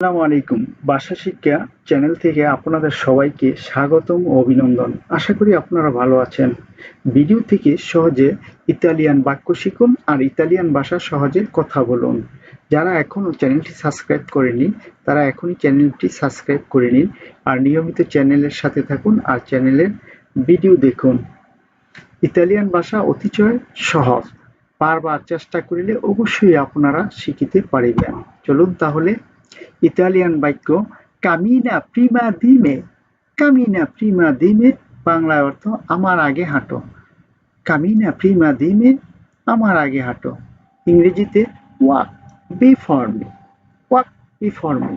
আসসালামু আলাইকুম। ভাষা শিক্ষা চ্যানেল থেকে আপনাদের সবাইকে স্বাগতম ও অভিনন্দন। আশা করি আপনারা ভালো আছেন। ভিডিও থেকে সহজে ইতালিয়ান বাক্য শিখুন আর ইতালিয়ান ভাষা সহজে কথা বলুন। যারা এখনও চ্যানেলটি সাবস্ক্রাইব করেনি তারা এখনই চ্যানেলটি সাবস্ক্রাইব করে নিন আর নিয়মিত চ্যানেলের সাথে থাকুন আর চ্যানেলের ভিডিও দেখুন। ইতালিয়ান ভাষা অতিচয় সহজ। বারবার চেষ্টা করিলে অবশ্যই আপনারা শিখিতে পারিবেন। চলুন তাহলে ইতালিয়ান বাক্য, কামিনা প্রিমা দিমে, কামিনা প্রিমা দিমে বাংলা অর্থ, আমার আগে হাঁটো। কামিনা প্রিমা দিমে, আমার আগে হাঁটো। ইংরেজিতে, walk before me walk before me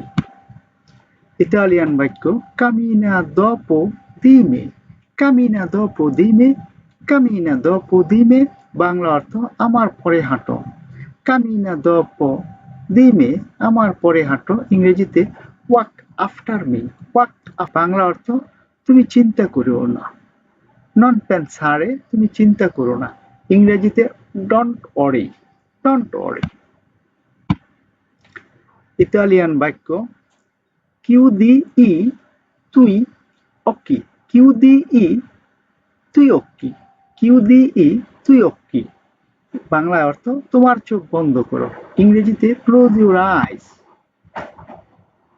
Italian বাক্য, কামিনা দপো দিমে, কামিনা দপো দিমে, কামিনা দপো দিমে বাংলা অর্থ, আমার পরে হাঁটো। কামিনা দপো দিমে আমার পরে হাঁটো, ইংরেজিতে walk after me walk Bangla অর্থ, তুমি চিন্তা করিও না। নন পেনসারে তুমি চিন্তা করো না। ইংরেজিতে don't Ori don't Ori Italian বাক্য কিউ দি ই তুই অকি। কিউ দি ই তুই অক্কি কিউ দি ই তুই অক্কি বাংলায় অর্থ, তোমার চোখ বন্ধ করো। ইংরেজিতে ক্লোজ ইউর আইস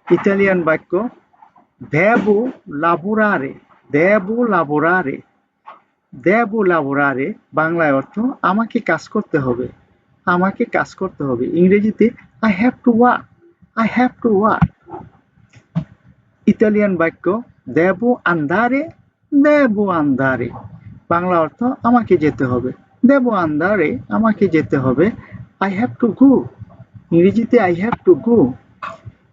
ইতালিয়ান বাক্য, দেবো লাবোরারে দেবো লাবোরারে দেবো লাবোরারে। বাংলায় অর্থ, আমাকে কাজ করতে হবে, আমাকে কাজ করতে হবে। ইংরেজিতে I have to work I have to work Italian বাক্য, দেবো আন্দারে দেবো আন্দারে বাংলা অর্থ, আমাকে যেতে হবে। দেবো আন্দারে আমাকে যেতে হবে। আই হ্যাভ টু গো ইংরেজিতে I have to go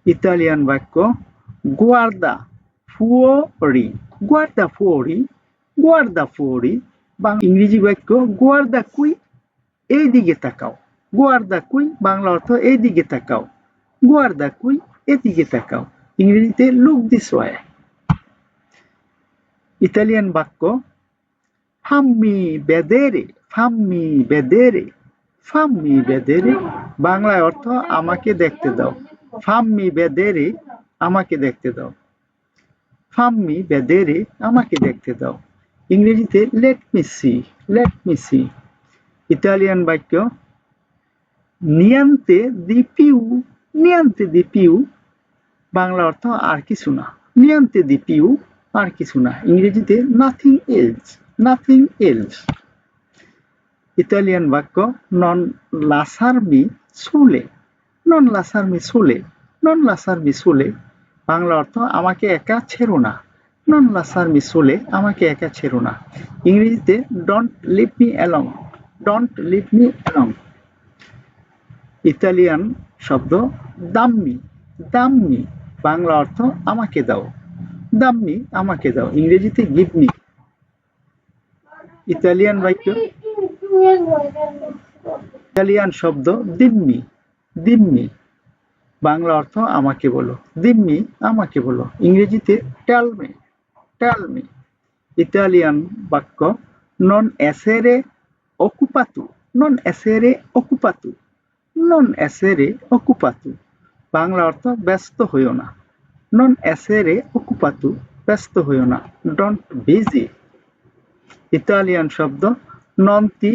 Italian বাক্য, গুয়ার্দা ফুয়োরি। গুয়ার্দা ফুয়োরি? গুয়ার্দা ফুয়োরি। বা ইংরেজি বাক্য, গুয়ার্দা কুই? এই দিকে তাকাও। গুয়ার্দা কুই? বাংলা অর্থ এই দিকে তাকাও। গুয়ার্দা কুই? এদিকে তাকাও। ইংরেজিতে, লুক দিস ওয়ে ইতালিয়ান বাক্য ফাম্মি বেদেরে। ফাম্মি বেদেরে। ফাম্মি বেদেরে, বাংলায় অর্থ আমাকে দেখতে দাও। ফাম্মি বেদেরে, আমাকে দেখতে দাও। ফাম্মি বেদেরে, আমাকে দেখতে দাও। ইংরেজিতে let me see let me see Italian বাক্য, নিয়ান্তে দি পিউ নিয়ান্তে দি পিউ বাংলা অর্থ আর কিছু না। নিয়ান্তে দি পিউ আর কিছু না। ইংরেজিতে nothing else nothing else Italian বাক্য নন লাসারমি সুলে নন লাসারমি সুলে নন লাসারমি সুলে বাংলা অর্থ, আমাকে একা ছেড়ো না নন লাসারমি সুলে আমাকে একা ছেড়ো না ইংরেজিতে don't leave me alone don't leave me alone Italian শব্দ দাম্মি দাম্মি বাংলা অর্থ, আমাকে দাও দাম্মি আমাকে দাও ইংরেজিতে গিভ মি ইতালিয়ান বাক্য ইতালিয়ান শব্দ দিম্মি দিম্মি। বাংলা অর্থ আমাকে বলো। দিম্মি, আমাকে বলো। ইংরেজিতে টেলমি টেলমি ইতালিয়ান বাক্য নন এসেরে অকুপাতু নন এসেরে অকুপাতু নন এসেরে অকুপাতু বাংলা অর্থ, ব্যস্ত হইও না। নন এসেরে অকুপাতু ব্যস্ত হইও না। ডন্ট বিজি ইতালিয়ান শব্দ নন্তি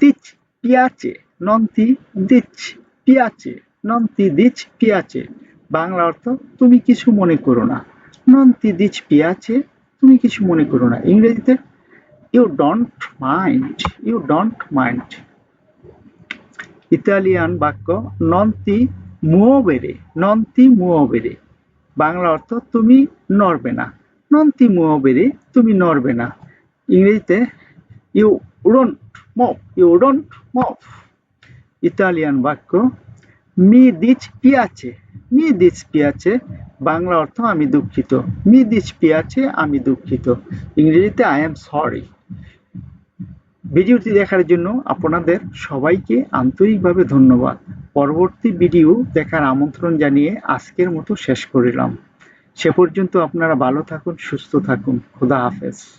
দিচ পিয়াচে, নন্তি দিচ পিয়াচে, নন্তি দিচ পিয়াচে। বাংলা অর্থ, তুমি কিছু মনে করো না। নন্তি দিচ পিয়াচে, তুমি কিছু মনে করো না। ইংরেজিতে you don't mind you don't mind Italian বাক্য, নন্তি মুয়োবেরে নন্তি মুয়োবেরে বাংলা অর্থ, তুমি নড়বে না। নন্তি মুয়োবেরে তুমি নড়বে না। ইংরেজিতে you don't move you don't move Italian বাক্য মি দিচ পিয়াছে মি দিচ পিয়াছে বাংলা অর্থ, আমি দুঃখিত. মি দিচ পিয়াছে আমি দুঃখিত. ইংরেজিতে আই এম সরি ভিডিওটি দেখার জন্য আপনাদের সবাইকে আন্তরিকভাবে ধন্যবাদ। পরবর্তী ভিডিও দেখার আমন্ত্রণ জানিয়ে আজকের মতো শেষ করিলাম। সে পর্যন্ত আপনারা ভালো থাকুন, সুস্থ থাকুন। খোদা হাফেজ।